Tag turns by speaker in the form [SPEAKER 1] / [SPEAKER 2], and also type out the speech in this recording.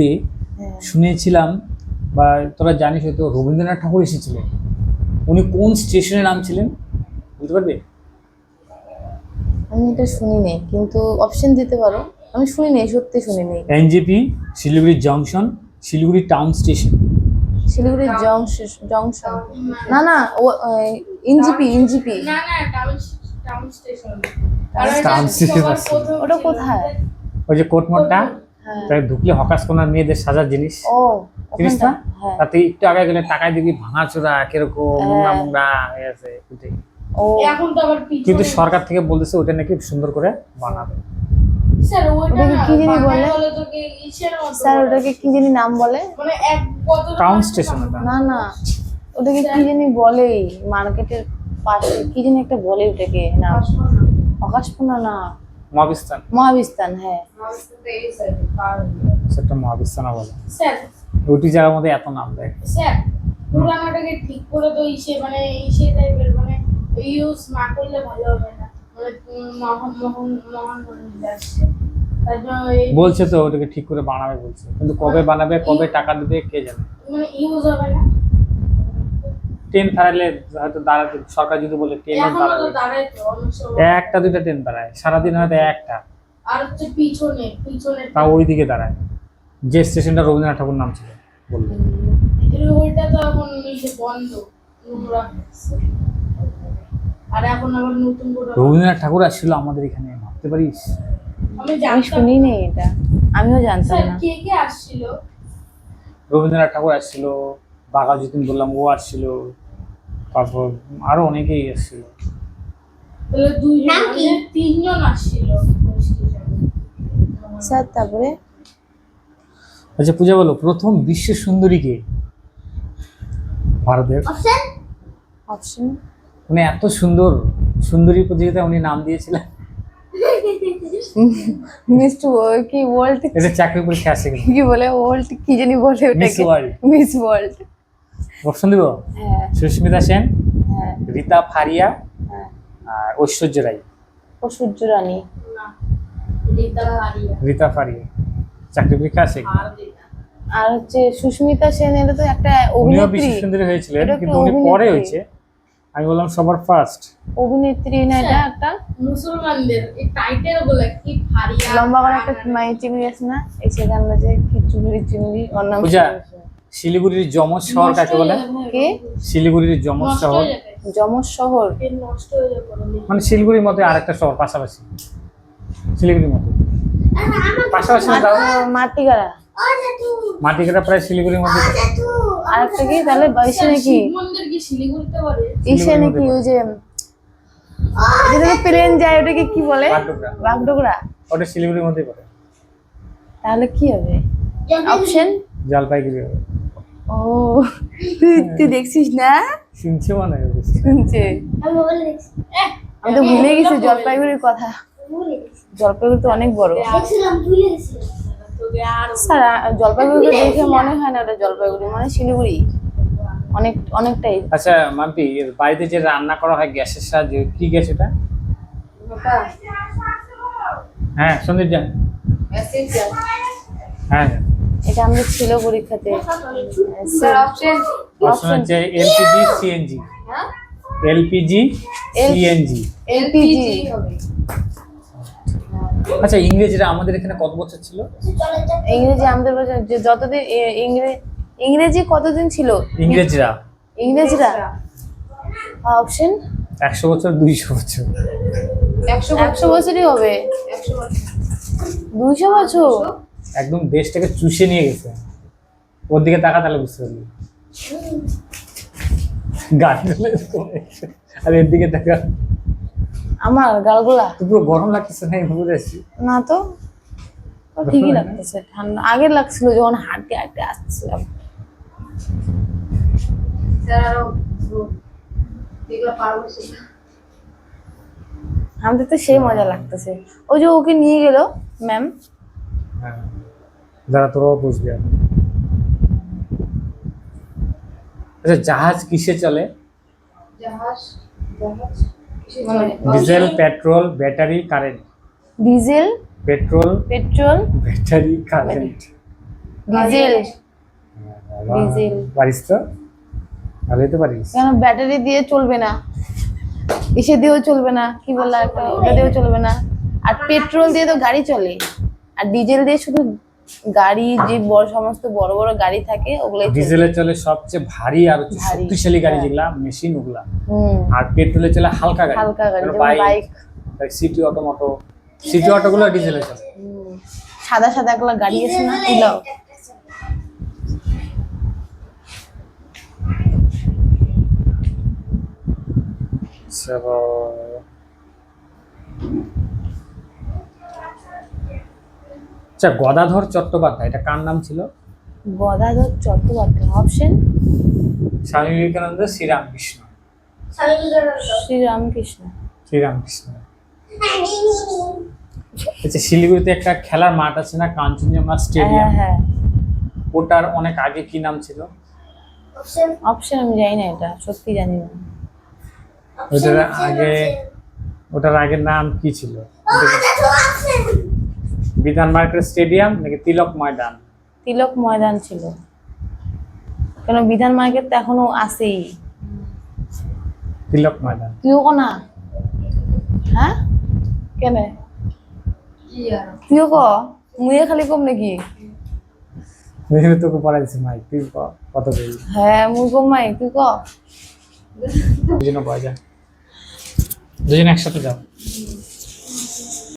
[SPEAKER 1] শিলিগুড়িতে
[SPEAKER 2] হ্যাঁ।
[SPEAKER 1] শুনেছিলাম বা তোরা জানিস হয়তো রবীন্দ্রনাথ ঠাকুর এসেছিলেন। উনি কোন স্টেশনে নামছিলেন? বুঝতে পারবে?
[SPEAKER 2] আমি এটা শুনি নেই কিন্তু অপশন দিতে পারো। আমি শুনি নেই সত্যি শুনি নেই।
[SPEAKER 1] NJP Siliguri junction Siliguri town station.
[SPEAKER 2] Siliguri junction junction. না না ও ইনজিপি ইনজিপি
[SPEAKER 3] না না town town station.
[SPEAKER 1] Town station
[SPEAKER 2] ওটা কোথায়?
[SPEAKER 1] ওই যে কোটমোড়টা তাই ঢুকলে হকাস কোনার মেয়েদের সাজার জিনিস।
[SPEAKER 2] ও
[SPEAKER 1] জিনিস না?
[SPEAKER 2] হ্যাঁ।
[SPEAKER 1] তাতে একটু আগে গেলে টাকায় দেখবি ভাঙাচোরা কীরকম নোংরা মোংরা হয়ে আছে
[SPEAKER 3] এখন তো আবার
[SPEAKER 1] কিন্তু সরকার থেকে বলতেছে ওটা নাকি সুন্দর করে বানাবে।
[SPEAKER 3] স্যার
[SPEAKER 2] ওটাকে
[SPEAKER 3] না
[SPEAKER 2] কি জানি বলে?
[SPEAKER 3] বাংলায় বলে তোকে ইসের মতো
[SPEAKER 2] স্যার ওটাকে কি জানি নাম বলে?
[SPEAKER 3] মানে এক
[SPEAKER 1] টাউন স্টেশন
[SPEAKER 2] না না। ওটাকে কি জানি বলে মার্কেটের পাশে কি জানি একটা বলে ওটাকে নাম। আকাশপূর্ণা না।
[SPEAKER 1] মহাবিস্তান।
[SPEAKER 2] মহাবিস্তান হ্যাঁ।
[SPEAKER 1] সেটা মহাবিস্তানা বলে
[SPEAKER 3] স্যার।
[SPEAKER 1] ওইটি জায়গার মধ্যে এত নাম দেয়।
[SPEAKER 3] স্যার পুরানোটাকে ঠিক করে তো ইসে মানে ইসে টাইপের মানে ইউজ না করলে ভালো হবে না। মানে মহান মহান মহান মন্দির আসছে। এই-
[SPEAKER 1] বলছে তো ওটাকে ঠিক করে বানাবে বলছে। কিন্তু কবে বানাবে কবে টাকা দেবে কে জানে?
[SPEAKER 3] মানে ইউজ হবে না।
[SPEAKER 1] ট্রেন দাঁড়ালে হয়তো দাঁড়াতে সরকার যদি বলে ট্রেনে দাঁড়াবে।
[SPEAKER 3] দাঁড়ায় তো
[SPEAKER 1] একটা দুইটা ট্রেন দাঁড়ায়। সারাদিন হয়তো একটা।
[SPEAKER 3] আর হচ্ছে পিছনে পিছনে
[SPEAKER 1] তাও ওই দিকে দাঁড়ায়। যে স্টেশনটা রবীন্দ্রনাথ ঠাকুর নাম ছিল বলল।
[SPEAKER 3] ওইটা তো এখন বন্ধ নোংরা আর এখন আবার নতুন করে
[SPEAKER 1] রবীন্দ্রনাথ ঠাকুর আসছিল আমাদের এখানে ভাবতে পারিস?
[SPEAKER 3] আমি জানতাম
[SPEAKER 2] শুনি নেই এটা। আমিও জানতাম না।
[SPEAKER 3] কে কে আসছিল?
[SPEAKER 1] রবীন্দ্রনাথ ঠাকুর আসছিল বাঘা যতীন বললাম ও আসছিল। তারপর আরও অনেকেই এসেছিল।
[SPEAKER 3] তাহলে দুইজন মানে তিনজন আসছিল
[SPEAKER 2] স্যার তারপরে?
[SPEAKER 1] আচ্ছা পূজা বলো প্রথম বিশ্ব সুন্দরীকে ভারতের।
[SPEAKER 2] অপশন?
[SPEAKER 1] উনি এত সুন্দর সুন্দরী প্রতিযোগিতায় উনি নাম দিয়েছিলেন।
[SPEAKER 2] মিস কি ওয়ার্ল্ড
[SPEAKER 1] এটা চাকরি পরীক্ষা আসে
[SPEAKER 2] কি বলে ওয়ার্ল্ড কি জানি বলে
[SPEAKER 1] miss world
[SPEAKER 2] miss world
[SPEAKER 1] option দিব?
[SPEAKER 2] হ্যাঁ।
[SPEAKER 1] সুস্মিতা সেন
[SPEAKER 2] হ্যাঁ।
[SPEAKER 1] রীতা ফারিয়া
[SPEAKER 2] হ্যাঁ।
[SPEAKER 1] আর ঐশ্বর্য রায়
[SPEAKER 2] ও সূর্য রানী
[SPEAKER 3] রীতা
[SPEAKER 1] ফারিয়া। চাকরি পরীক্ষা আছে?
[SPEAKER 3] আর
[SPEAKER 2] হচ্ছে সুস্মিতা সেন এটা তো একটা অভিনেত্রী।
[SPEAKER 1] সুন্দরী হয়েছিলেন
[SPEAKER 2] এটা
[SPEAKER 1] কিন্তু উনি পরে হয়েছে। আমি বললাম সবার ফার্স্ট
[SPEAKER 2] অভিনেত্রী না এটা একটা?
[SPEAKER 3] মুসলমানদের এই টাইটেলগুলো কি হারিয়া
[SPEAKER 2] লম্বা করে একটা মায়ের চিংড়ি আছে না? এই সেখানে যে কি চুংড়ি চিংড়ি ওর নাম
[SPEAKER 1] পূজা শিলিগুড়ির যমজ শহর কাকে বলে?
[SPEAKER 2] কে?
[SPEAKER 1] শিলিগুড়ির যমজ শহর।
[SPEAKER 2] যমজ শহর।
[SPEAKER 1] মানে শিলিগুড়ির মধ্যে আরেকটা শহর পাশাপাশি। শিলিগুড়ির মতো পাশাপাশি
[SPEAKER 2] মাটিগাড়া।
[SPEAKER 1] মাটিকাটা প্রায় শিলিগুড়ির মধ্যে।
[SPEAKER 2] আর একটা কি? তাহলে বাইশে নাকি ইসে নাকি ওই যে যেটা প্লেন যায় ওটাকে কি বলে?
[SPEAKER 1] বাগডোগরা। ওটা শিলিগুড়ির মধ্যেই পড়ে
[SPEAKER 2] তাহলে কি হবে? অপশন
[SPEAKER 1] জলপাইগুড়ি হবে।
[SPEAKER 2] ও তুই তুই দেখছিস না?
[SPEAKER 1] শুনছে মনে হয়
[SPEAKER 2] শুনছে। আমি তো ভুলে গেছি জলপাইগুড়ির কথা। জলপাইগুড়ি তো অনেক বড়। স্যার জলপাইগুড়িকে দেখে মনে হয় না ওটা জলপাইগুড়ি মানে শিলিগুড়ি। অনেক অনেকটাই।
[SPEAKER 1] আচ্ছা মাম্পি বাড়িতে যে রান্না করা হয় গ্যাসের সাহায্যে কি গ্যাস এটা? হ্যাঁ সন্দীপ যান হ্যাঁ।
[SPEAKER 2] এটা আমাদের ছিল পরীক্ষাতে
[SPEAKER 1] অপশন হচ্ছে LPG CNG LPG CNG
[SPEAKER 2] LPG
[SPEAKER 1] আচ্ছা ইংরেজিরা আমাদের এখানে কত বছর ছিল?
[SPEAKER 2] ইংরেজি আমাদের বছর যে যতদিন এ- ইংরে- ইংরেজি কতদিন ছিল?
[SPEAKER 1] ইংরেজরা।
[SPEAKER 2] ইংরেজরা? অপশন
[SPEAKER 1] একশো বছর দুইশো বছর।
[SPEAKER 2] একশো বছরই হবে। দুইশো বছর?
[SPEAKER 1] একদম দেশটাকে চুষে নিয়ে গেছে। ওর দিকে তাকা তাহলে বুঝতে পারবি। গাড়ি আর এর দিকে তাকা
[SPEAKER 2] আমার গালগুলা?
[SPEAKER 1] পুরো গরম লাগতেছে না আমি বুঝেছি
[SPEAKER 2] না তো। তো ঠিকই লাগতেছে ঠান্ডা। আগে লাগছিল যখন হাঁটতে হাঁটতে আসছিলাম। আমাদের তো সেই মজা লাগতেছে। ওই যে ওকে নিয়ে গেল ম্যাম।
[SPEAKER 1] হ্যাঁ। যারা তোরাও বুঝবি আর আচ্ছা জাহাজ কিসে চলে?
[SPEAKER 2] মানে
[SPEAKER 1] diesel petrol battery current?
[SPEAKER 2] Diesel
[SPEAKER 1] petrol
[SPEAKER 2] petrol
[SPEAKER 1] battery current?
[SPEAKER 2] Diesel. Diesel.
[SPEAKER 1] পারিস তো? ভালোই তো পারিস।
[SPEAKER 2] কেন ব্যাটারি দিয়ে চলবে না? ইসে দিয়েও চলবে না কি বললা একটা? ওটা দিয়েও চলবে না। আর পেট্রোল দিয়ে তো গাড়ি চলে। আর ডিজেল দিয়ে শুধু গাড়ি যে বড় সমস্ত বড় বড় গাড়ি থাকে ওগুলো।
[SPEAKER 1] ডিজেলে চলে সবচেয়ে ভারী আর শক্তিশালী গাড়ি
[SPEAKER 2] হ্যাঁ।
[SPEAKER 1] যেগুলা মেশিন ওগুলা। আর পেট্রোলে চলে হালকা গাড়ি।
[SPEAKER 2] হালকা গাড়ি bike
[SPEAKER 1] city auto moto city auto গুলো ডিজেলে চলে।
[SPEAKER 2] সাদা সাদা গুলো গাড়ি আছে না? ওগুলো
[SPEAKER 1] আচ্ছা গদাধর চট্টোপাধ্যায় এটা কার নাম ছিল?
[SPEAKER 2] গদাধর চট্টোপাধ্যায় অপশন?
[SPEAKER 1] স্বামী বিবেকানন্দ শ্রীরামকৃষ্ণ।
[SPEAKER 2] শ্রীরামকৃষ্ণ।
[SPEAKER 1] শ্রীরামকৃষ্ণ। আচ্ছা শিলিগুড়িতে একটা খেলার মাঠ আছে না কাঞ্চনজঙ্ঘা
[SPEAKER 2] হ্যাঁ
[SPEAKER 1] স্টেডিয়াম?
[SPEAKER 2] হ্যাঁ।
[SPEAKER 1] ওটার অনেক আগে কি নাম ছিল?
[SPEAKER 2] অপশন? আমি জানি না এটা সত্যি জানি না।
[SPEAKER 1] ওটার আগে ওটার আগের নাম কি ছিল? বিধান মার্কেট স্টেডিয়াম নাকি তিলক ময়দান?
[SPEAKER 2] তিলক ময়দান ছিল। কেন বিধান মার্কেট তো এখনও আছেই।
[SPEAKER 1] তিলক ময়দান।
[SPEAKER 2] তুইও কো না? হ্যাঁ? কেন? তুইও ক মুয়ে খালি কম নাকি?
[SPEAKER 1] এখানে তোকে পড়াইছি মাই তুই ক- কত করি
[SPEAKER 2] হ্যাঁ মুই কম মাই তুই ক?
[SPEAKER 1] দুজনে পাওয়া যায় দুজনে একসাথে যাও।